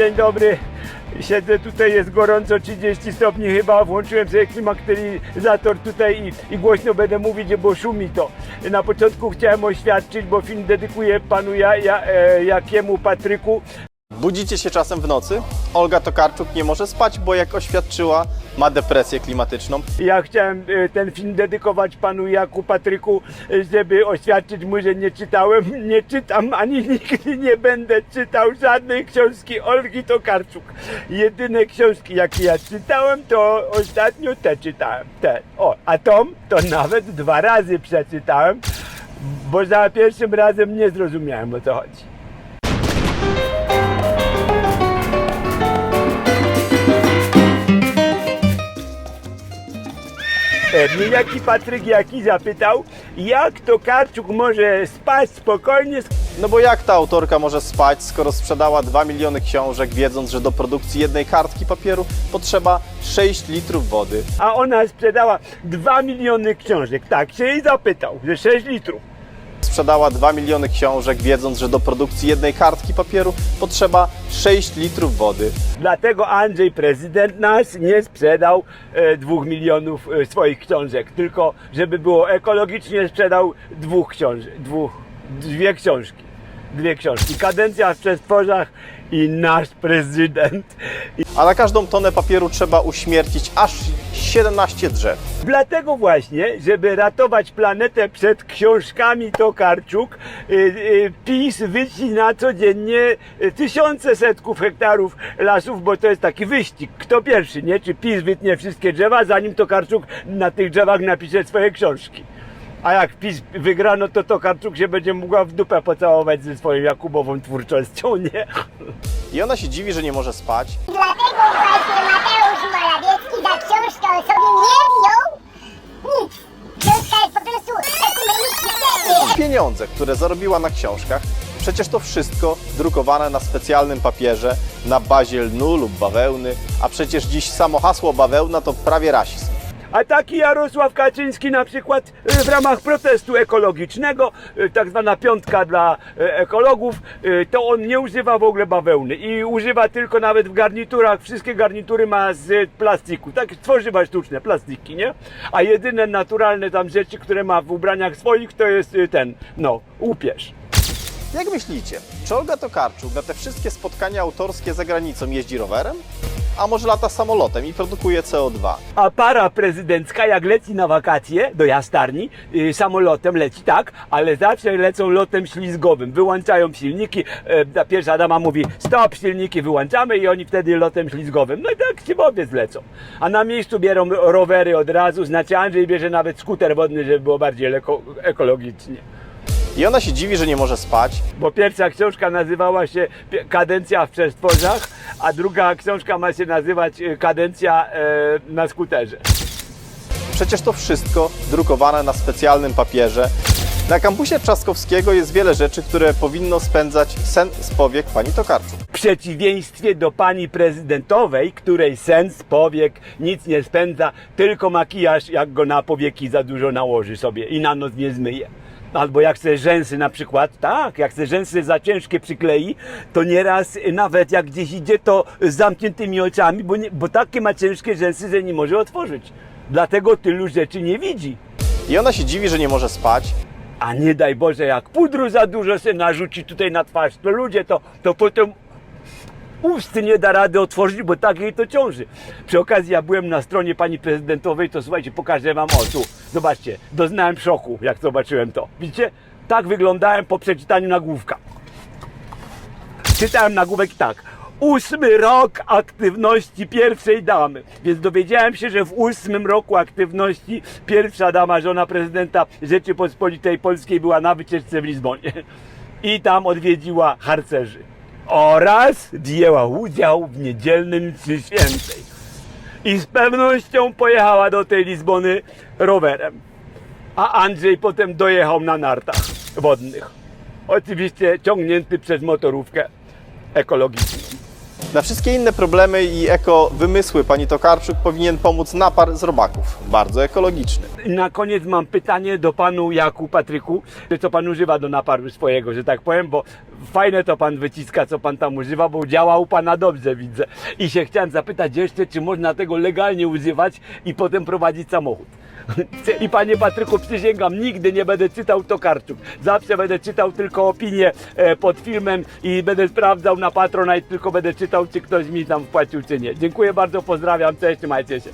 dzień dobry. Siedzę tutaj, jest gorąco, 30 stopni chyba. Włączyłem sobie klimatyzator tutaj i, i głośno będę mówić, bo szumi to. Na początku chciałem oświadczyć, bo film dedykuję panu ja, ja, e, Jakiemu Patryku. Budzicie się czasem w nocy? Olga Tokarczuk nie może spać, bo jak oświadczyła, ma depresję klimatyczną. Ja chciałem e, ten film dedykować panu Jaku Patryku, e, żeby oświadczyć mu, że nie czytałem, nie czytam, ani nigdy nie będę czytał żadnej książki Olgi Tokarczuk. Jedyne książki, jakie ja czytałem, to ostatnio te czytałem. Te. O, a Tom to nawet dwa razy przeczytałem, bo za pierwszym razem nie zrozumiałem o co chodzi. E, Mnie jaki Patryk Jaki zapytał, jak to Karczuk może spać spokojnie, No bo jak ta autorka może spać, skoro sprzedała 2 miliony książek, wiedząc, że do produkcji jednej kartki papieru potrzeba 6 litrów wody? a ona sprzedała 2 miliony książek. Tak się jej zapytał, że 6 litrów. Sprzedała 2 miliony książek, wiedząc, że do produkcji jednej kartki papieru potrzeba 6 litrów wody. Dlatego Andrzej, prezydent nasz, nie sprzedał e, 2 milionów e, swoich książek, tylko żeby było ekologicznie, sprzedał dwóch książek, dwóch, dwie książki. Dwie książki. Kadencja w przestworzach i nasz prezydent. A na każdą tonę papieru trzeba uśmiercić aż 17 drzew. Dlatego właśnie, żeby ratować planetę przed książkami Tokarczuk, y, y, PiS wycina codziennie y, tysiące setków hektarów lasów, bo to jest taki wyścig. Kto pierwszy, nie? Czy PiS wytnie wszystkie drzewa, zanim Tokarczuk na tych drzewach napisze swoje książki. A jak PiS wygra, no to Tokarczuk się będzie mogła w dupę pocałować ze swoją Jakubową twórczością, nie? I ona się dziwi, że nie może spać. Dlatego właśnie Mateusz Morawiecki za książkę o sobie nie wziął nic. Książka jest po prostu ekumenicznie Pieniądze, które zarobiła na książkach, przecież to wszystko drukowane na specjalnym papierze, na bazie lnu lub bawełny, a przecież dziś samo hasło bawełna to prawie rasizm. A taki Jarosław Kaczyński na przykład y, w ramach protestu ekologicznego, y, tak zwana piątka dla y, ekologów, to on nie używa w ogóle bawełny i używa tylko nawet w garniturach, wszystkie garnitury ma z plastiku, tak tworzywa sztuczne, plastiki, nie? A jedyne naturalne tam rzeczy, które ma w ubraniach swoich to jest ten, no, łupież. Jak myślicie, czy Olga Tokarczuk na te wszystkie spotkania autorskie za granicą jeździ rowerem? A może lata samolotem i produkuje CO2? A para prezydencka jak leci na wakacje do jastarni, y, samolotem leci, tak, ale zawsze lecą lotem ślizgowym. Wyłączają silniki, ta pierwsza dama mówi stop, silniki wyłączamy i oni wtedy lotem ślizgowym. No i tak ci obie zlecą. A na miejscu bierą rowery od razu, znaczy Andrzej bierze nawet skuter wodny, żeby było bardziej eko- ekologicznie. I ona się dziwi, że nie może spać, Bo pierwsza książka nazywała się Kadencja w przestworzach, a druga książka ma się nazywać e, Kadencja e, na skuterze. Przecież to wszystko drukowane na specjalnym papierze. Na kampusie Trzaskowskiego jest wiele rzeczy, które powinno spędzać sen z powiek pani Tokarczuk. W przeciwieństwie do pani prezydentowej, której sens powiek nic nie spędza, tylko makijaż, jak go na powieki za dużo nałoży sobie i na noc nie zmyje. Albo jak chce rzęsy na przykład, tak, jak chce rzęsy za ciężkie przyklei, to nieraz nawet jak gdzieś idzie, to z zamkniętymi oczami, bo, nie, bo takie ma ciężkie rzęsy, że nie może otworzyć. Dlatego tylu rzeczy nie widzi. I ona się dziwi, że nie może spać, A nie daj Boże, jak pudru za dużo się narzuci tutaj na twarz, to ludzie to, to potem ust nie da rady otworzyć, bo tak jej to ciąży. Przy okazji ja byłem na stronie pani prezydentowej, to słuchajcie, pokażę wam o tu. Zobaczcie, doznałem szoku, jak zobaczyłem to. Widzicie? Tak wyglądałem po przeczytaniu nagłówka. Czytałem nagłówek tak. Ósmy rok aktywności pierwszej damy. Więc dowiedziałem się, że w ósmym roku aktywności pierwsza dama, żona prezydenta Rzeczypospolitej Polskiej była na wycieczce w Lizbonie. I tam odwiedziła harcerzy. Oraz wzięła udział w niedzielnym mszy świętej. I z pewnością pojechała do tej Lizbony rowerem. A Andrzej potem dojechał na nartach wodnych. Oczywiście ciągnięty przez motorówkę ekologiczną. Na wszystkie inne problemy i eko wymysły pani Tokarczuk powinien pomóc napar z robaków. Bardzo ekologiczny. Na koniec mam pytanie do panu Jaku Patryku, co pan używa do naparu swojego, że tak powiem, bo fajne to pan wyciska, co pan tam używa, bo działa u pana dobrze, widzę. I się chciałem zapytać jeszcze, czy można tego legalnie używać i potem prowadzić samochód. I panie Patryku, przysięgam, nigdy nie będę czytał Tokarczuk. Zawsze będę czytał tylko opinie e, pod filmem i będę sprawdzał na Patronite, tylko będę czytał, czy ktoś mi tam wpłacił, czy nie. Dziękuję bardzo, pozdrawiam, cześć, trzymajcie się.